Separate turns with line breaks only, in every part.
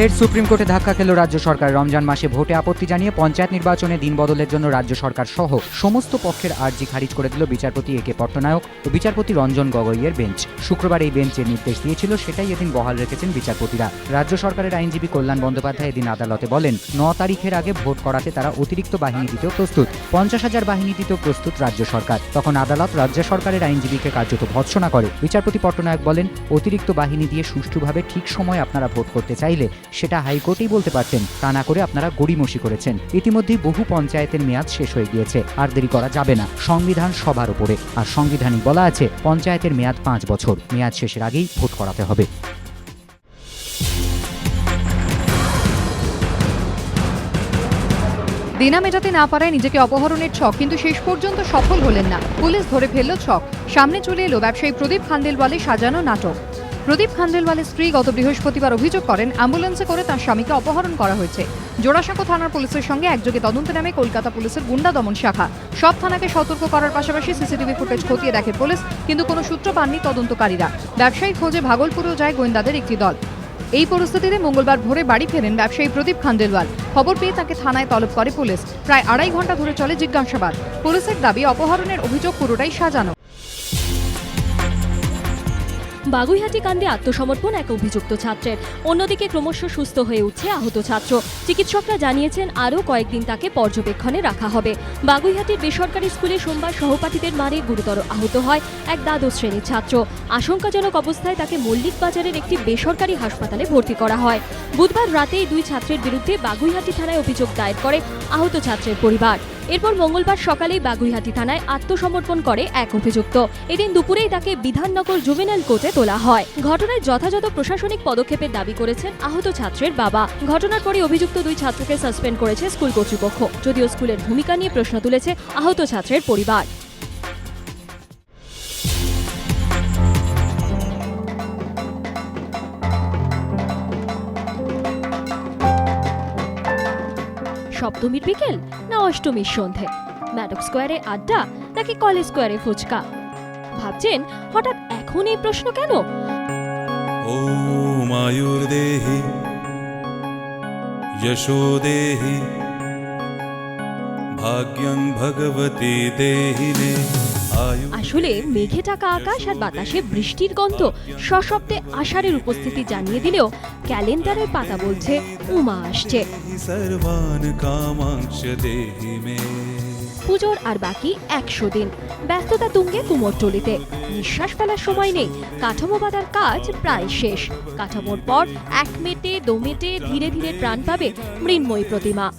ফের সুপ্রিম কোর্টে ধাক্কা খেল রাজ্য সরকার। রমজান মাসে ভোটে আপত্তি জানিয়ে পঞ্চায়েত নির্বাচনে দিন বদলের জন্য রাজ্য সরকার সহ সমস্ত পক্ষের আর্জি খারিজ করে দিল বিচারপতি এ কে পট্টনায়ক ও বিচারপতি রঞ্জন গগৈয়ের বেঞ্চ। শুক্রবার এই বেঞ্চের নির্দেশ দিয়েছিল, সেটাই এদিন বহাল রেখেছেন বিচারপতিরা। রাজ্য সরকারের আইনজীবী কল্যাণ বন্দ্যোপাধ্যায় এদিন আদালতে বলেন, ন তারিখের আগে ভোট করাতে তারা অতিরিক্ত বাহিনী দিতেও প্রস্তুত। পঞ্চাশ হাজার বাহিনী দিতেও প্রস্তুত রাজ্য সরকার। তখন আদালত রাজ্য সরকারের আইনজীবীকে কার্যত ভৎসনা করে। বিচারপতি পট্টনায়ক বলেন, অতিরিক্ত বাহিনী দিয়ে সুষ্ঠুভাবে ঠিক সময় আপনারা ভোট করতে চাইলে সেটা হাইকোর্টেই বলতে পারতেন। তা না করে আপনারা গড়িমসি করেছেন। ইতিমধ্যেই বহু পঞ্চায়েতের মেয়াদ শেষ হয়ে গিয়েছে। আর দেরি করা যাবে না। সংবিধান সবার উপরে আর সংবিধানে বলা আছে, পঞ্চায়েতের মেয়াদ পাঁচ বছর। মেয়াদ শেষের আগেই ভোট করাতে হবে।
দেনা মেটাতে না পারায় নিজেকে অপহরণের ছক, কিন্তু শেষ পর্যন্ত সফল হলেন না। পুলিশ ধরে ফেলল ছক। সামনে চলে এলো ব্যবসায়ী প্রদীপ খান্দেলওয়ালে সাজানো নাটক। প্রদীপ খান্দেলওয়ালের স্ত্রী গত বৃহস্পতিবার অভিযোগ করেন, অ্যাম্বুলেন্সে করে তার স্বামীকে অপহরণ করা হয়েছে। জোড়াসাঁকো থানার পুলিশের সঙ্গে একযোগে তদন্তে নামে কলকাতা পুলিশের গুন্ডা দমন শাখা। সব থানাকে সতর্ক করার পাশাপাশি সিসিটিভি ফুটেজ খতিয়ে দেখে পুলিশ, কিন্তু কোনো সূত্র পাননি তদন্তকারীরা। ব্যবসায়ী খোঁজে ভাগলপুরেও যায় গোয়েন্দাদের একটি দল। এই পরিস্থিতিতে মঙ্গলবার ভোরে বাড়ি ফেরেন ব্যবসায়ী প্রদীপ খান্দেলওয়াল খবর পেয়ে তাকে থানায় তলব করে পুলিশ। প্রায় আড়াই ঘণ্টা ধরে চলে জিজ্ঞাসাবাদ। পুলিশের দাবি, অপহরণের অভিযোগ পুরোটাই সাজানো।
বাগুইহাটি কাণ্ডে আত্মসমর্পণ এক অভিযুক্ত ছাত্রের। অন্যদিকে ক্রমশ সুস্থ হয়ে উঠছে আহত ছাত্র। চিকিৎসকরা জানিয়েছেন আরও কয়েকদিন তাকে পর্যবেক্ষণে রাখা হবে। বাগুইহাটির বেসরকারি স্কুলে সোমবার সহপাঠীদের মারে গুরুতর আহত হয় এক দ্বাদশ শ্রেণির ছাত্র। আশঙ্কাজনক অবস্থায় তাকে মল্লিক বাজারের একটি বেসরকারি হাসপাতালে ভর্তি করা হয়। বুধবার রাতে এই দুই ছাত্রের বিরুদ্ধে বাগুইহাটি থানায় অভিযোগ দায়ের করে আহত ছাত্রের পরিবার। এরপর মঙ্গলবার সকালে বাগুইহাটি থানায় আত্মসমর্পণ করে এক অভিযুক্ত। এদিন দুপুরেই তাকে বিধাননগর জুভেনাইল কোর্টে তোলা হয়। ঘটনায় যথাযথ প্রশাসনিক পদক্ষেপের দাবি করেছেন আহত ছাত্রের বাবা। ঘটনার পরে অভিযুক্ত দুই ছাত্রকে সাসপেন্ড করেছে স্কুল কর্তৃপক্ষ। যদিও স্কুলের ভূমিকা নিয়ে প্রশ্ন তুলেছে আহত ছাত্রের পরিবার। সপ্তমীর বিকেল না অষ্টমীর সন্ধে? ম্যাডক স্কোয়ারে আড্ডা নাকি কলেজ স্কোয়ারে ফুচকা? ভাবছেন হঠাৎ এখন এই প্রশ্ন কেন?
ও মায়ুর দেহি, যশো দেহি, ভাগ্যং ভগবতী দেহিনে
আসলে মেঘে টাকা আকাশ আর বাতাসে বৃষ্টির গন্ধ সশব্দে আষাঢ়ের উপস্থিতি জানিয়ে দিলেও ক্যালেন্ডারের পাতা বলছে উমা আসছে। পুজোর আর বাকি একশো দিন। ব্যস্ততা তুঙ্গে কুমোর টলিতে। নিঃশ্বাস ফেলার সময় নেই। কাঠামো বাঁধার কাজ প্রায় শেষ। কাঠামোর পর এক মেটে দোমেটে ধীরে ধীরে প্রাণ পাবে মৃন্ময়ী প্রতিমা।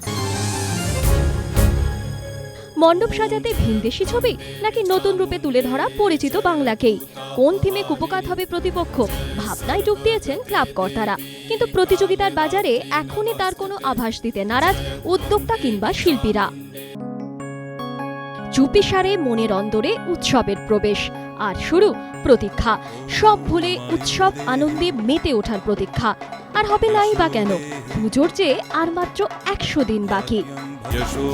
মণ্ডপ সাজাতে ভিনদেশি ছবি নাকি নতুন রূপে তুলে ধরা পরিচিত বাংলাকেই? কোন থিমে কুপকাত হবে প্রতিপক্ষ? ভাবনায় ডুব দিয়েছেন ক্লাব কর্তারা। কিন্তু প্রতিযোগিতার বাজারে এখনই তার কোনো আভাস দিতে নারাজ উদ্যোক্তা কিংবা শিল্পীরা। চুপিসারে মনের অন্দরে উৎসবের প্রবেশ। আর শুরু প্রতীক্ষা। সব ভুলে উৎসব আনন্দে মেতে ওঠার প্রতীক্ষা। আর হবে নাই বা কেন? পুজোর চেয়ে আর মাত্র একশো দিন বাকি।
यशो